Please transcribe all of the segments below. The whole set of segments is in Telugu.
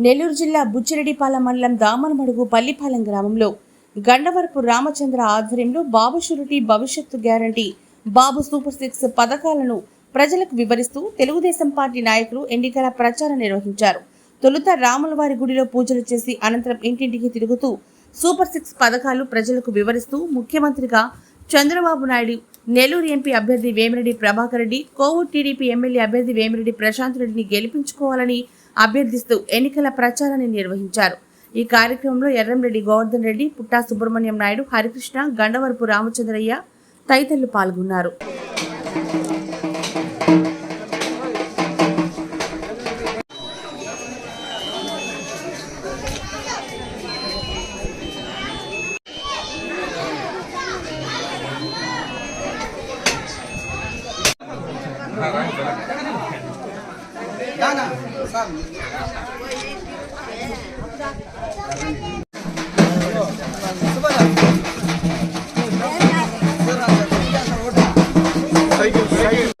నెల్లూరు జిల్లా బుచ్చిరెడ్డిపాలెం మండలం దామనమడుగు పల్లిపాలెం గ్రామంలో గండవరపు రామచంద్ర ఆధ్వర్యంలో బాబు షురిటీ భవిష్యత్తు గ్యారంటీ బాబు సూపర్ సిక్స్ పథకాలను ప్రజలకు వివరిస్తూ తెలుగుదేశం పార్టీ నాయకులు ఎన్నికల ప్రచారం నిర్వహించారు. తొలుత రాములవారి గుడిలో పూజలు చేసి అనంతరం ఇంటింటికి తిరుగుతూ సూపర్ సిక్స్ పథకాలు ప్రజలకు వివరిస్తూ ముఖ్యమంత్రిగా చంద్రబాబు నాయుడు నెల్లూరు ఎంపీ అభ్యర్థి వేమిరెడ్డి ప్రభాకర్ రెడ్డి కోవూరు టీడీపీ ఎమ్మెల్యే అభ్యర్థి వేమిరెడ్డి ప్రశాంత్ రెడ్డిని గెలిపించుకోవాలని అభ్యర్థిస్తూ ఎన్నికల ప్రచారాన్ని నిర్వహించారు. ఈ కార్యక్రమంలో ఎర్రంరెడ్డి గోవర్ధన్ రెడ్డి పుట్టా సుబ్రహ్మణ్యం నాయుడు హరికృష్ణ గండవరపు రామచంద్రయ్య తదితరులు పాల్గొన్నారు.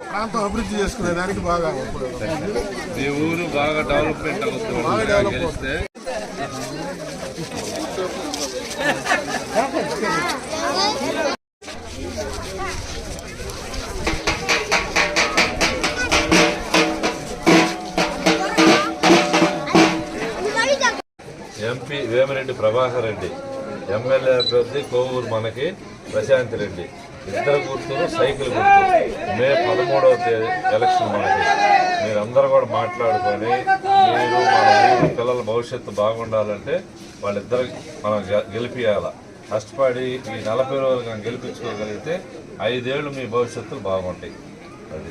ప్రాంతం అభివృద్ధి చేసుకునే దానికి బాగా ఉపయోగపడుతుంది. మీ ఊరు బాగా డెవలప్మెంట్ అవుతుంది బాగా మీరు డెవలప్ రెడ్డి ప్రభాకర్ రెడ్డి. ఎమ్మెల్యే అభ్యర్థి కోవూరు మనకి ప్రశాంత్ రెడ్డి. ఇద్దరు గుర్తులు సైకిల్ గుర్తు మే పదమూడవ తేదీ ఎలక్షన్ మనకి. మీరందరూ కూడా మాట్లాడుకొని మీరు మన ఊరు పిల్లల భవిష్యత్తు బాగుండాలంటే వాళ్ళిద్దరు మనం గెలిపియాల. కష్టపడి ఈ నలభై రోజులు కానీ గెలిపించుకోగలిగితే ఐదేళ్ళు మీ భవిష్యత్తు బాగుంటాయి. అది.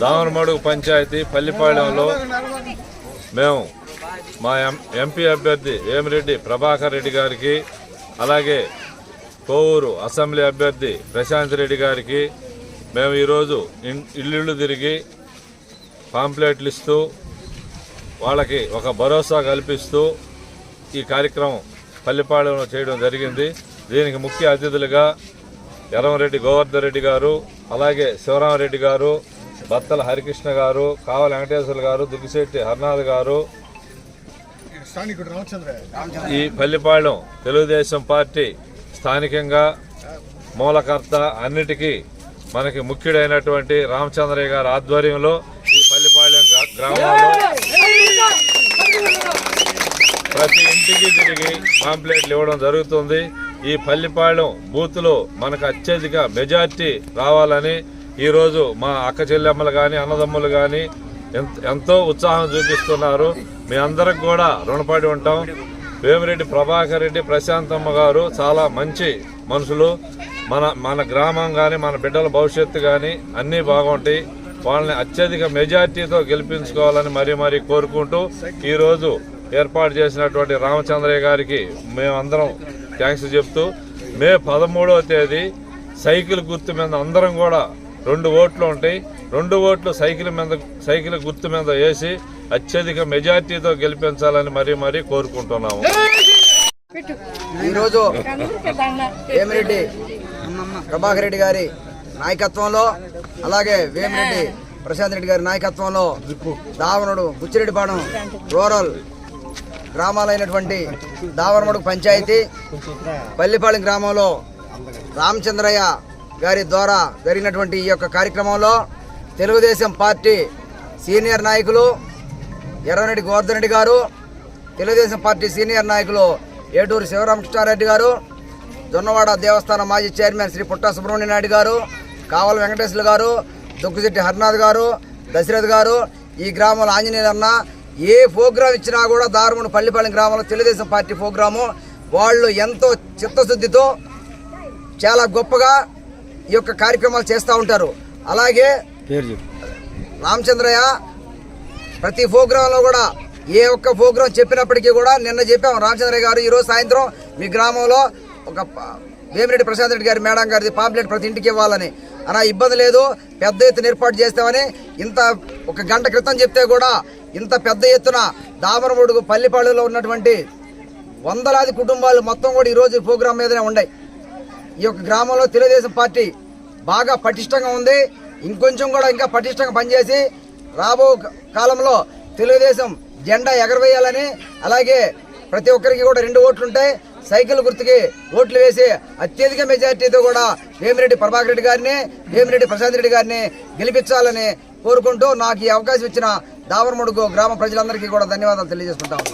దామరమడుగు పంచాయతీ పల్లిపాళెంలో మేము మా ఎం ఎంపీ అభ్యర్థి వేమిరెడ్డి ప్రభాకర్ రెడ్డి గారికి అలాగే కోవూరు అసెంబ్లీ అభ్యర్థి ప్రశాంత్ రెడ్డి గారికి మేము ఈరోజు ఇన్- ఇల్లు తిరిగి పాంప్లెట్లు ఇస్తూ వాళ్ళకి ఒక భరోసా కల్పిస్తూ ఈ కార్యక్రమం పల్లిపాళెంలో చేయడం జరిగింది. దీనికి ముఖ్య అతిథులుగా ఎర్రంరెడ్డి గోవర్ధన్ రెడ్డి గారు అలాగే శివరామరెడ్డి గారు బత్తల హరికృష్ణ గారు కావల వెంకటేశ్వర గారు దుగ్గిశెట్టి హర్నాథ్ గారు ఈ పల్లిపాళెం తెలుగుదేశం పార్టీ స్థానికంగా మూలకర్త అన్నిటికీ మనకి ముఖ్యుడైనటువంటి రామచంద్రయ్య గారి ఆధ్వర్యంలో ఈ పల్లిపాళెం గ్రా- గ్రామంలో ప్రతి ఇంటికి తిరిగి పాంప్లెట్లు ఇవ్వడం జరుగుతుంది. ఈ పల్లిపాళెం బూత్లో మనకు అత్యధిక మెజార్టీ రావాలని ఈరోజు మా అక్క చెల్లెమ్మలు కానీ అన్నదమ్ములు కానీ ఎంతో ఉత్సాహం చూపిస్తున్నారు. మీ అందరికి కూడా రుణపడి ఉంటాం. వేమిరెడ్డి ప్రభాకర్ రెడ్డి ప్రశాంతమ్మ గారు చాలా మంచి మనుషులు. మన మన గ్రామం కానీ మన బిడ్డల భవిష్యత్తు కానీ అన్నీ బాగుంటాయి. వాళ్ళని అత్యధిక మెజార్టీతో గెలిపించుకోవాలని మరీ మరీ కోరుకుంటూ ఈరోజు ఏర్పాటు చేసినటువంటి రామచంద్రయ్య గారికి మేమందరం థ్యాంక్స్ చెప్తూ మే పదమూడవ తేదీ సైకిల్ గుర్తు మీద అందరం కూడా రెండు ఓట్లు ఉంటాయి. రెండు ఓట్లు సైకిల్ మీద సైకిల్ గుర్తు మీద వేసి అత్యధిక మెజార్టీతో గెలిపించాలని మరీ మరీ కోరుకుంటున్నాము. ఈరోజు వేమిరెడ్డి ప్రభాకర్ రెడ్డి గారి నాయకత్వంలో అలాగే వేమిరెడ్డి ప్రశాంత్ రెడ్డి గారి నాయకత్వంలో దావనుడు బుచ్చిరెడ్డిపాడు రూరల్ గ్రామాలైనటువంటి దావనమడుగు పంచాయతీ పల్లిపాలెం గ్రామంలో రామచంద్రయ్య గారి ద్వారా జరిగినటువంటి ఈ యొక్క కార్యక్రమంలో తెలుగుదేశం పార్టీ సీనియర్ నాయకులు ఎర్రరెడ్డి గోవర్ధన్ రెడ్డి గారు తెలుగుదేశం పార్టీ సీనియర్ నాయకులు ఏటూరు శివరామకృష్ణారెడ్డి గారు జొన్నవాడ దేవస్థానం మాజీ చైర్మన్ శ్రీ పుట్ట సుబ్రహ్మణ్య నాయుడు గారు కావల వెంకటేశ్వర గారు దుక్కుశెట్టి హరినాథ్ గారు దశరథ్ గారు ఈ గ్రామంలో ఆంజనేయులు అన్న ఏ ప్రోగ్రాం ఇచ్చినా కూడా దారుమూడు పల్లిపాలెం గ్రామంలో తెలుగుదేశం పార్టీ ప్రోగ్రాము వాళ్ళు ఎంతో చిత్తశుద్ధితో చాలా గొప్పగా ఈ యొక్క కార్యక్రమాలు చేస్తూ ఉంటారు. అలాగే రామచంద్రయ్య ప్రతి ప్రోగ్రాంలో కూడా ఏ ఒక్క ప్రోగ్రాం చెప్పినప్పటికీ కూడా నిన్న చెప్పాం రామచంద్రయ్య గారు ఈరోజు సాయంత్రం మీ గ్రామంలో ఒక వేమిరెడ్డి ప్రశాంత్ రెడ్డి గారి మేడం గారిది పాంప్లెట్ ప్రతి ఇంటికి ఇవ్వాలని. అలా ఇబ్బంది లేదు పెద్ద ఎత్తున ఏర్పాటు చేస్తామని ఇంత ఒక గంట క్రితం చెప్తే కూడా ఇంత పెద్ద ఎత్తున దామరముడుగు పల్లిపాడులో ఉన్నటువంటి వందలాది కుటుంబాలు మొత్తం కూడా ఈరోజు ఈ ప్రోగ్రాం మీదనే ఉన్నాయి. ఈ యొక్క గ్రామంలో తెలుగుదేశం పార్టీ బాగా పటిష్టంగా ఉంది. ఇంకొంచెం కూడా ఇంకా పటిష్టంగా పనిచేసి రాబో కాలంలో తెలుగుదేశం జెండా ఎగరవేయాలని అలాగే ప్రతి ఒక్కరికి కూడా రెండు ఓట్లు ఉంటాయి సైకిల్ గుర్తుకి ఓట్లు వేసి అత్యధిక మెజార్టీతో కూడా వేమిరెడ్డి ప్రభాకర్ రెడ్డి గారిని వేమిరెడ్డి ప్రశాంత్ రెడ్డి గారిని గెలిపించాలని కోరుకుంటూ నాకు ఈ అవకాశం ఇచ్చిన దావరముడుగు గ్రామ ప్రజలందరికీ కూడా ధన్యవాదాలు తెలియజేసుకుంటాము.